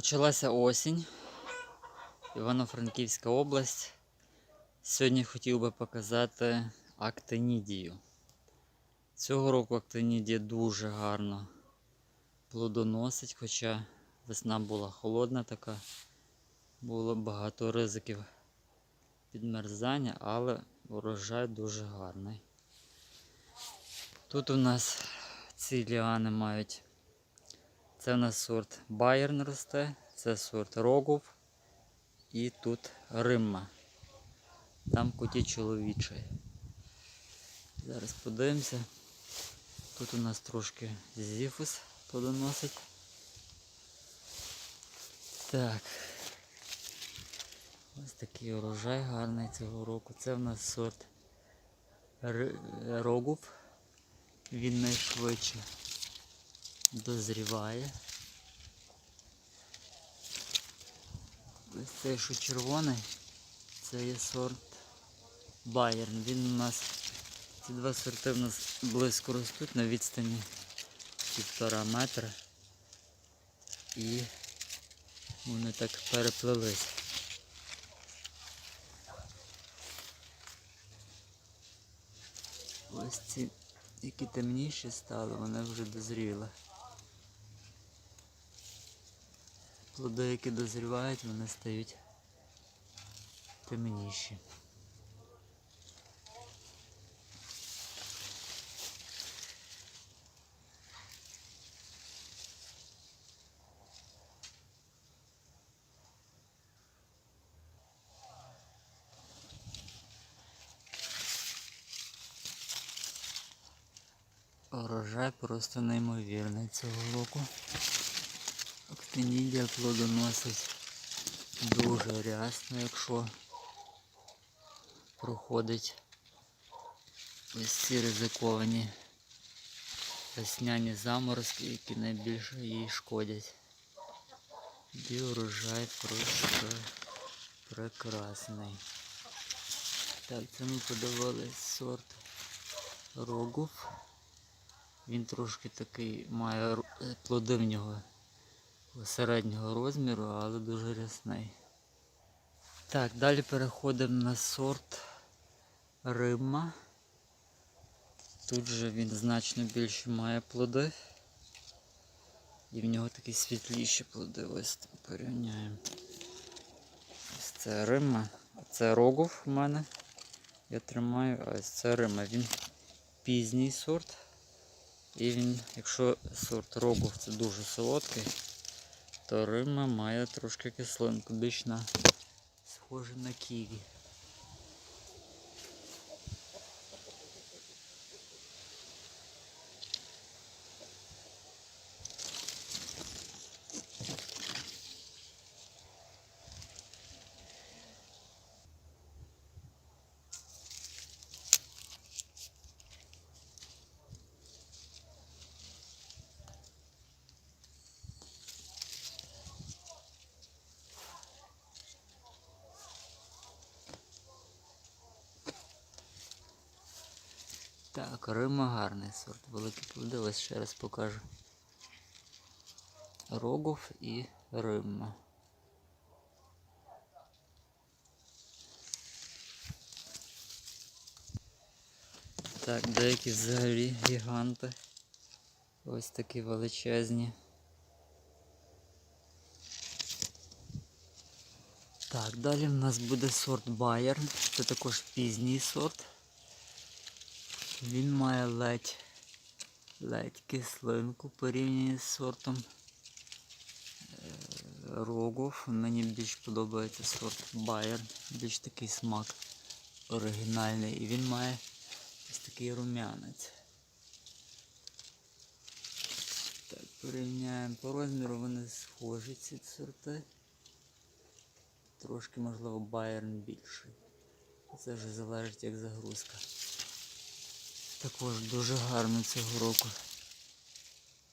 Почалася осінь, Івано-Франківська область. Сьогодні хотів би показати актинідію. Цього року актинідія дуже гарно плодоносить, хоча весна була холодна така, було багато ризиків підмерзання, але урожай дуже гарний. Тут у нас ці ліани мають це у нас сорт Байерн росте, це сорт Рогов і тут Римма. Там куті чоловічий. Зараз подивимося. Тут у нас трошки зіфус плодоносить. Так. Ось такий урожай гарний цього року. Це в нас сорт Рогов. Він найшвидше дозріває. Ось цей, що червоний, це є сорт Байерн. Він у нас, ці два сорти в нас близько ростуть на відстані півтора метра. І вони так переплелись. Ось ці, які темніші стали, вони вже дозріли. Плоди, які дозрівають, вони стають темніші. Урожай просто неймовірний цього року. Актинідія плодоносить дуже рясно, якщо проходить ось ці ризиковані весняні заморозки, які найбільше їй шкодять. І урожай просто прекрасний. Так, це ми подавали сорт рогов. Він трошки такий має е, плоди в нього середнього розміру, але дуже рясний. Так, далі переходимо на сорт Римма. Тут же він значно більше має плоди. І в нього такі світліші плоди. Ось там порівняємо. Ось це Римма, це Рогов у мене. Я тримаю, а ось це Римма. Він пізній сорт. І він, якщо сорт Рогов це дуже солодкий, то Рима має трошки кислинку, більш на схоже на ківі. Так, Рима гарний сорт, великий плоди, ось ще раз покажу. Рогов і Римма. Так, деякі взагалі гіганти. Ось такі величезні. Так, далі в нас буде сорт Байерн. Це також пізній сорт. Він має ледь, ледь кислинку порівняно з сортом е, Рогов. Мені більш подобається сорт Байерн. Більш такий смак оригінальний. І він має ось такий рум'янець. Так, порівняємо по розміру, вони схожі ці сорти. Трошки, можливо, Байерн більший. Це вже залежить як загрузка. Також дуже гарно цього року.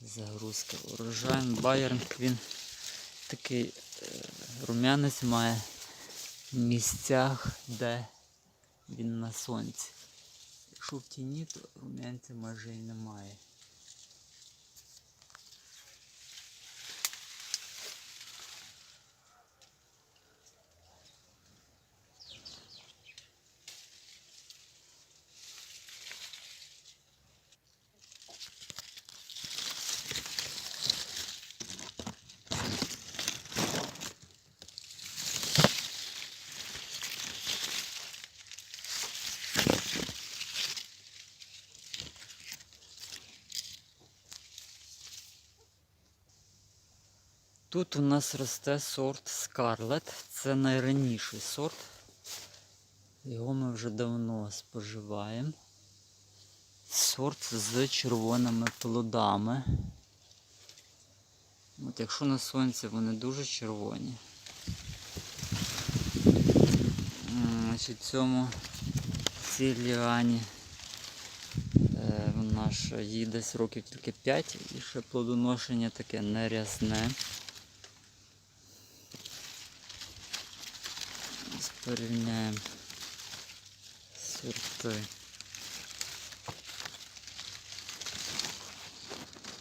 Загрузка урожай. Байерн він такий е, рум'янець має в місцях, де він на сонці. Якщо в тіні, то рум'янця майже і немає. Тут у нас росте сорт Scarlet. Це найраніший сорт. Його ми вже давно споживаємо. Сорт з червоними плодами. От якщо на сонці вони дуже червоні. Значить, цьому цій ліані е, вона ж їй десь років тільки 5 і ще плодоношення таке нерясне. Ось порівняємо.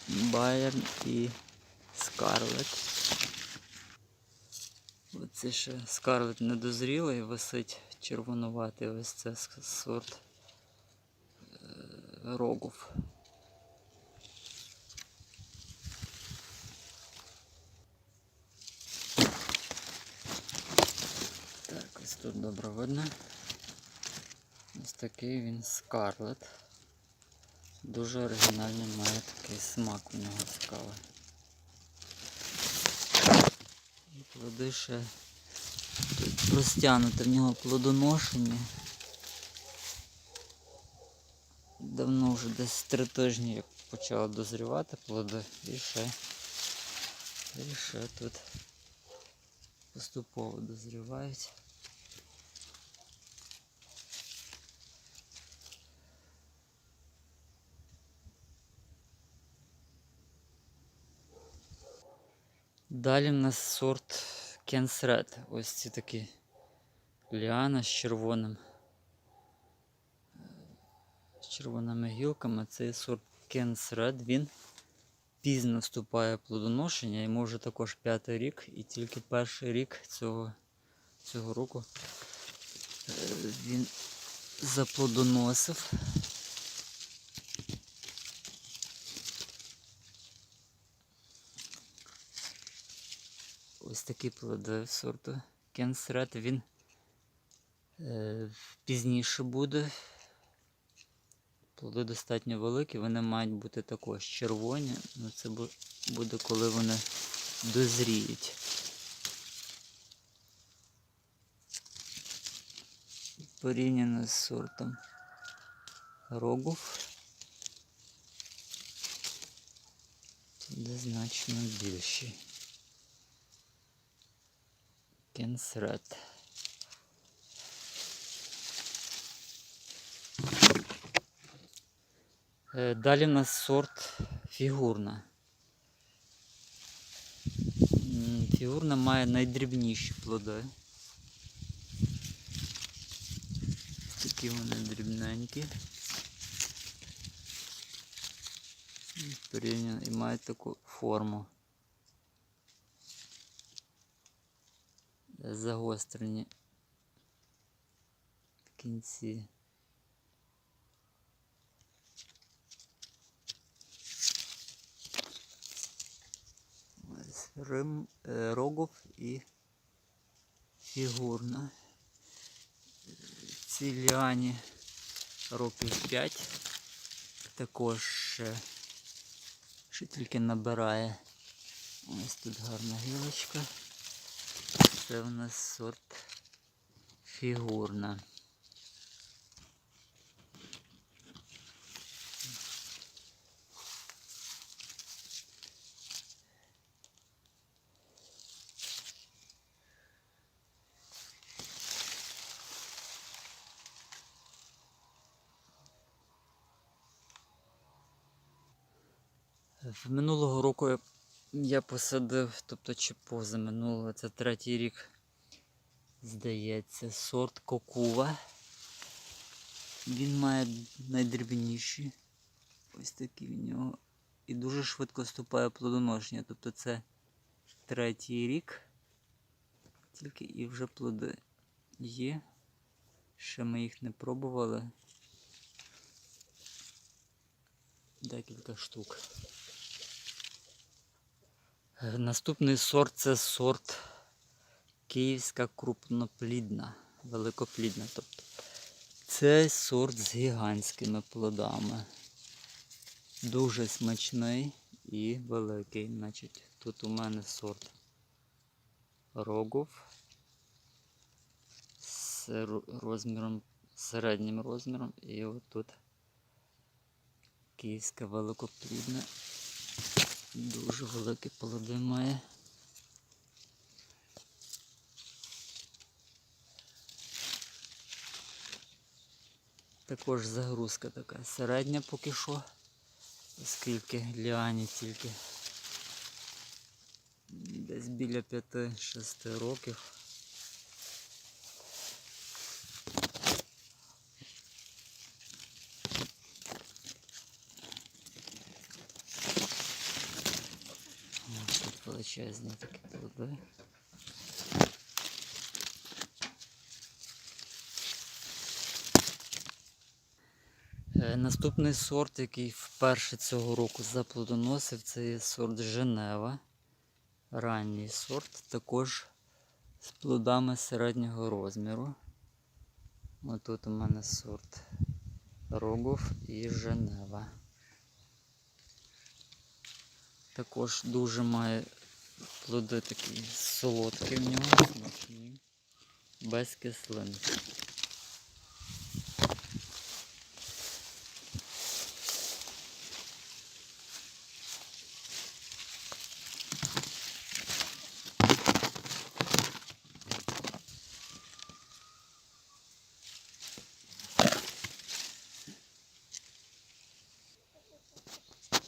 Байерн і Скарлет. Оце ще Скарлет недозрілий, висить червонуватий ось це сорт е, рогов. Так, ось тут добре видно. Ось такий він Скарлет. Дуже оригінальний має такий смак у нього цікавий. І плоди ще тут розтягнуте в нього плодоношення. Давно вже десь три тижні як почали дозрівати плоди і ще, і ще тут поступово дозрівають. Далі в нас сорт Кенсред. Ось ці такі ліана з червоним. З червоними гілками. Цей сорт Кенсред. Він пізно вступає плодоношення. Йому вже також п'ятий рік. І тільки перший рік цього, цього року е, він заплодоносив. Ось такі плоди сорту Кенсред. Він е, пізніше буде. Плоди достатньо великі, вони мають бути також червоні. Ну, це буде, коли вони дозріють. Порівняно з сортом рогов. Буде значно більший. Кенсред. Е, Далі в нас сорт фігурна. М, Фігурна має найдрібніші плоди. Такі вони дрібненькі. І порівняно- І мають таку форму. Загострені в кінці. Ось Рим, е, рогов і фігурна. Цій ліані років 5. Також ще тільки набирає. Ось тут гарна гілочка. Це в нас сорт фігурна. Минулого року я- я посадив, тобто чи поза минулого, це третій рік, здається, сорт кокува. Він має найдрібніші. Ось такі в нього. І дуже швидко вступає плодоношення. Тобто це третій рік. Тільки і вже плоди є. Ще ми їх не пробували. Декілька штук. Наступний сорт це сорт київська крупноплідна, великоплідна. Тобто це сорт з гігантськими плодами. Дуже смачний і великий. Значить, тут у мене сорт Рогов з розміром, середнім розміром. І отут київська великоплідна. Дуже великі плоди має. Також загрузка така середня поки що, оскільки ліані тільки десь біля 5-6 років. Ось Тут величезні такі плоди. Е, Наступний сорт, який вперше цього року заплодоносив, це є сорт Женева. Ранній сорт, також з плодами середнього розміру. Отут у мене сорт Рогов і Женева. Також дуже має плоди такі солодкі в нього, смачні, без кислин.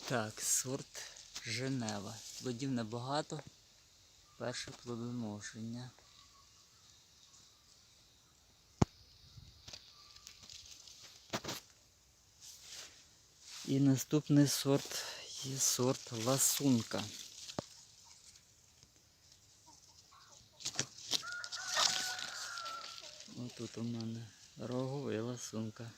Так, сорт Женева. Плодів небагато. Перше плодоношення. І наступний сорт є сорт ласунка. Отут у мене рогова ласунка.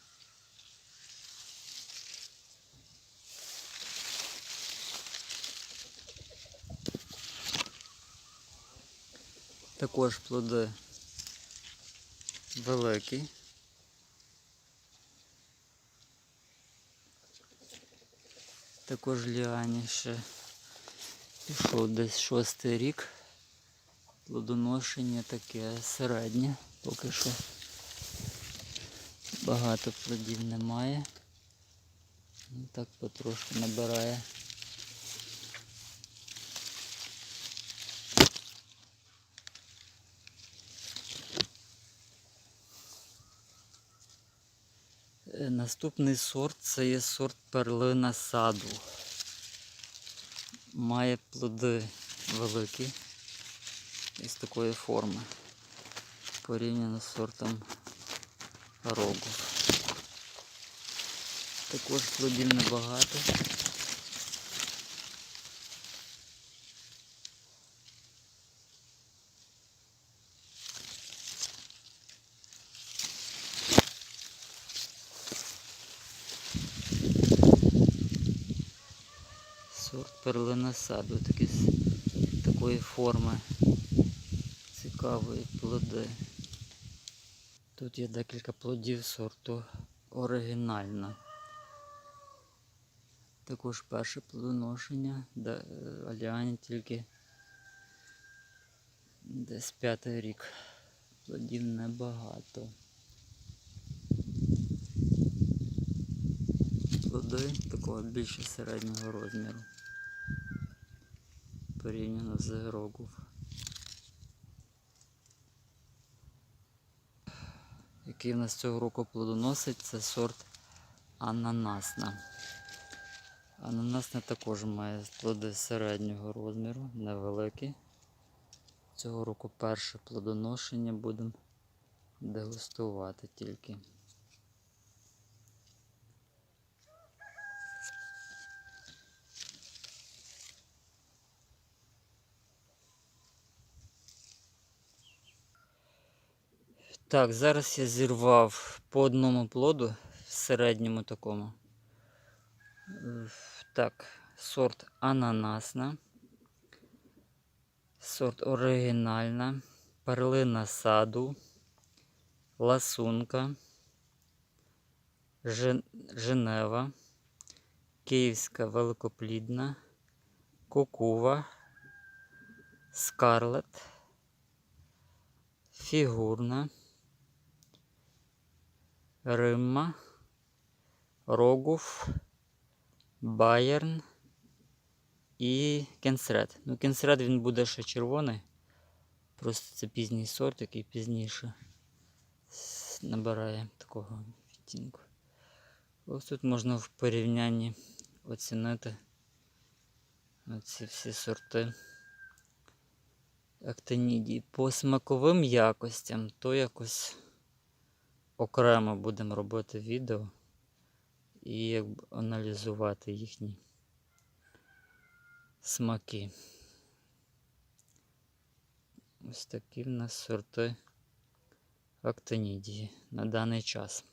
Також плоди великі. Також ліані ще пішов десь шостий рік. Плодоношення таке середнє, поки що багато плодів немає. Ну, так потрошки набирає. Наступний сорт це є сорт перлина саду. Має плоди великі із такої форми. Порівняно з сортом рогу. Також плодів небагато. Сорт перлина саду, такі такої форми. Цікавої плоди. Тут є декілька плодів сорту оригінальна. Також перше плодоношення, е, Аліані тільки десь п'ятий рік. Плодів небагато. Плоди такого більше середнього розміру. Порівняно з Грогов. Який в нас цього року плодоносить, це сорт ананасна. Ананасна також має плоди середнього розміру, невеликі. Цього року перше плодоношення будемо дегустувати тільки. Так, зараз я зірвав по одному плоду в середньому такому. Е, Так, сорт ананасна, сорт оригінальна, перлина саду, ласунка, Женева, Київська великоплідна, Кукува, Скарлет, фігурна, Римма, Рогуф, Байерн і Кенсред. Ну, Кенсред він буде ще червоний. Просто це пізній сорт, який пізніше набирає такого відтінку. Ось тут можна в порівнянні оцінити ці всі сорти актинідії. По смаковим якостям, то якось окремо будемо робити відео і аналізувати їхні смаки. Ось такі в нас сорти актинідії на даний час.